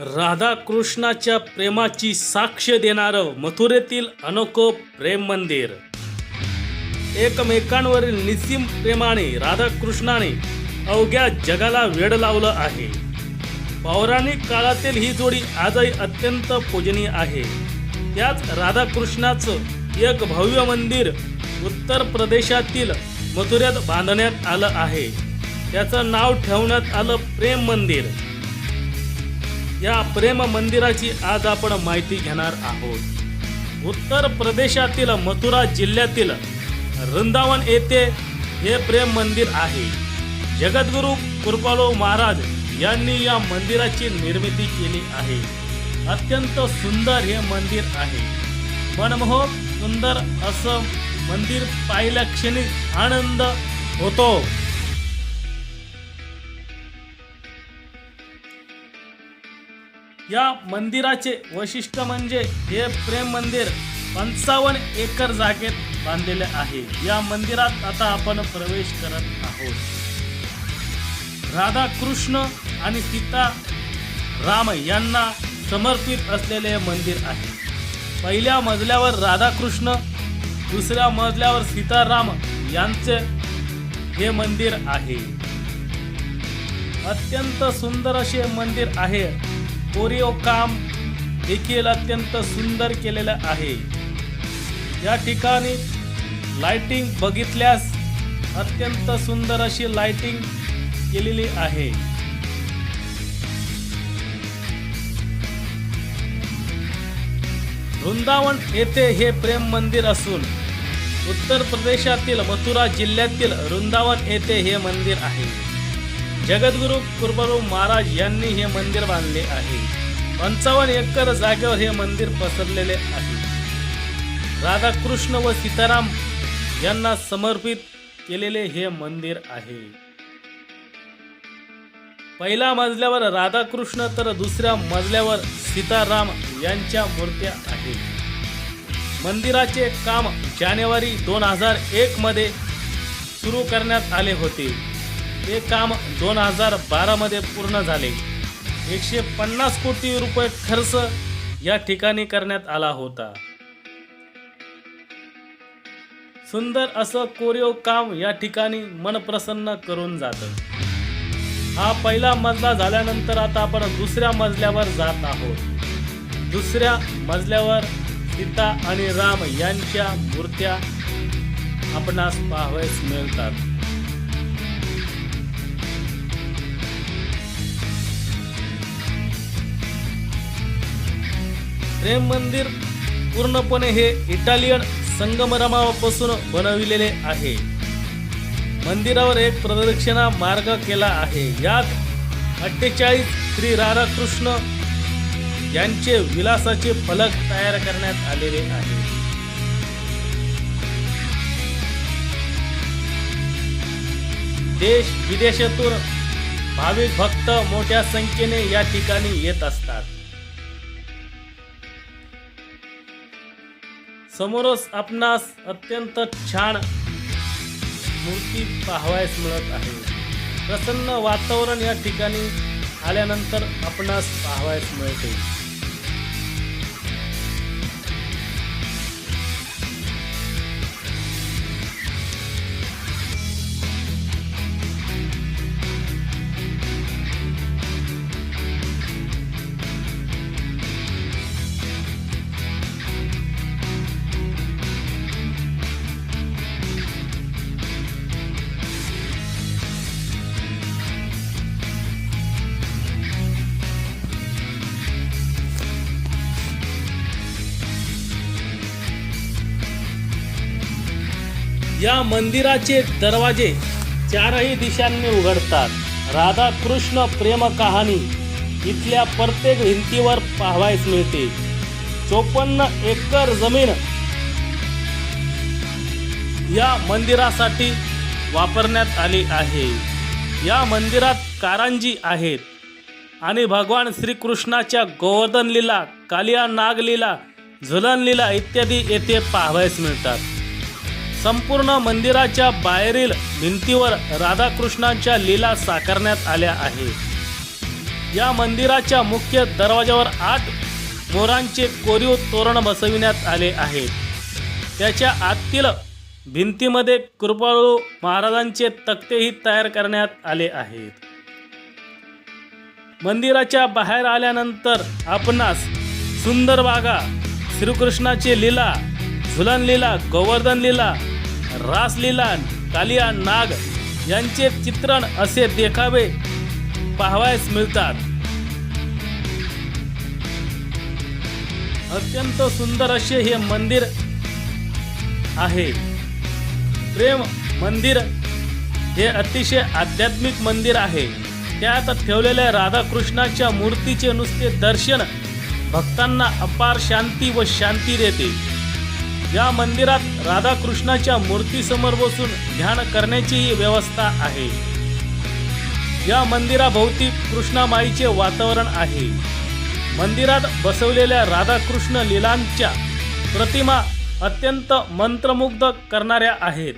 राधाकृष्णाच्या प्रेमाची साक्ष देणारं मथुरेतील अनोखं प्रेम मंदिर. एकमेकांवरील निसीम प्रेमाने राधाकृष्णाने अवघ्या जगाला वेड लावलं आहे. पौराणिक काळातील ही जोडी आजही अत्यंत पूजनीय आहे. त्याच राधाकृष्णाचं एक भव्य मंदिर उत्तर प्रदेशातील मथुऱ्यात बांधण्यात आलं आहे. त्याचं नाव ठेवण्यात आलं प्रेम मंदिर. या प्रेम मंदिराची आज आपण माहिती घेणार आहोत. उत्तर प्रदेशातील मथुरा जिल्ह्यातील वृंदावन येथे हे प्रेम मंदिर आहे. जगद्गुरू कृपालो महाराज यांनी या मंदिराची निर्मिती केली आहे. अत्यंत सुंदर हे मंदिर आहे. मनमोहक सुंदर असं मंदिर पाहिल्या क्षणी आनंद होतो. या मंदिराचे वैशिष्ट्य म्हणजे हे प्रेम मंदिर पंचावन्न एकर जागेत बांधलेले आहे. या मंदिरात आता आपण प्रवेश करत आहोत. राधाकृष्ण आणि सीता राम यांना समर्पित असलेले हे मंदिर आहे. पहिल्या मजल्यावर राधाकृष्ण दुसऱ्या मजल्यावर सीताराम यांचे हे मंदिर आहे. अत्यंत सुंदर असे मंदिर आहे. कोरिओ काम देखील अत्यंत सुंदर केलेलं आहे. या ठिकाणी लाइटिंग बघितल्यास अत्यंत सुंदर अशी लाइटिंग केलेली आहे. वृंदावन येथे हे प्रेम मंदिर असून उत्तर प्रदेशातील मथुरा जिल्ह्यातील वृंदावन येथे हे मंदिर आहे. जगद्गुरू कृपालू महाराज यांनी हे मंदिर बांधले आहे. पंचावन्न एकर जागेवर हे मंदिर पसरलेले आहे. राधाकृष्ण व सीताराम यांना समर्पित केलेले हे मंदिर आहे. पहिल्या मजल्यावर राधाकृष्ण तर दुसऱ्या मजल्यावर सीताराम यांच्या मूर्त्या आहेत. मंदिराचे काम जानेवारी दोन हजार एक मध्ये सुरू करण्यात आले होते. हे काम दोन हजार बारामध्ये पूर्ण झाले. एकशे पन्नास कोटी रुपये खर्च या ठिकाणी करण्यात आला होता. सुंदर असं कोरीव काम या ठिकाणी मन प्रसन्न करून जातं. हा पहिला मजला झाल्यानंतर आता आपण दुसऱ्या मजल्यावर जात आहोत. दुसऱ्या मजल्यावर सीता आणि राम यांच्या मूर्त्या आपणास पाहावयास मिळतात. प्रेम मंदिर पूर्णपणे हे इटालियन संगमरमापासून बनविलेले आहे. मंदिरावर एक प्रदक्षिणा मार्ग केला आहे. यात अठ्ठेचाळीस श्री राधाकृष्ण यांचे विलासाचे फलक तयार करण्यात आलेले आहे. देश विदेशातून भाविक भक्त मोठ्या संख्येने या ठिकाणी येत असतात. समोरच आपणास अत्यंत छान मूर्ती पाहावयास मिळत आहे. प्रसन्न वातावरण या ठिकाणी आल्यानंतर आपणास पाहावयास मिळते. या मंदिराचे दरवाजे चारही दिशांनी उघडतात. राधा कृष्ण प्रेम कहाणी इथल्या प्रत्येक भिंतीवर पाहावयास मिळते. चोपन्न एकर जमीन या मंदिरासाठी वापरण्यात आली आहे. या मंदिरात कारंजी आहेत आणि भगवान श्रीकृष्णाच्या गोवर्धन लीला कालिया नाग लीला झुलन लीला इत्यादी येथे पाहावयास मिळतात. संपूर्ण मंदिराच्या बाहेरील भिंतीवर राधाकृष्णांच्या लीला साकारण्यात आल्या आहेत. या मंदिराच्या मुख्य दरवाजावर आठ मोरांचे कोरीव तोरण बसविण्यात आले आहेत. त्याच्या आतील भिंतीमध्ये कृपाळू महाराजांचे तक्तेही तयार करण्यात आले आहेत. मंदिराच्या बाहेर आल्यानंतर आपणास सुंदर बागा श्रीकृष्णाची लीला झुलन लीला गोवर्धन लीला रासलीला कालिया नाग यांचे चित्रण असे देखावे पाहावयास मिळतात. अत्यंत सुंदर असे हे मंदिर आहे. प्रेम मंदिर हे अतिशय आध्यात्मिक मंदिर आहे. त्यात ठेवलेल्या राधाकृष्णाच्या मूर्तीचे नुसते दर्शन भक्तांना अपार शांती व शांती देते. या मंदिरात राधाकृष्णाच्या मूर्तीसमोर बसून ध्यान करण्याचीही व्यवस्था आहे. या मंदिराभोवती कृष्णामाईचे वातावरण आहे. मंदिरात बसवलेल्या राधाकृष्ण लीलांच्या प्रतिमा अत्यंत मंत्रमुग्ध करणाऱ्या आहेत.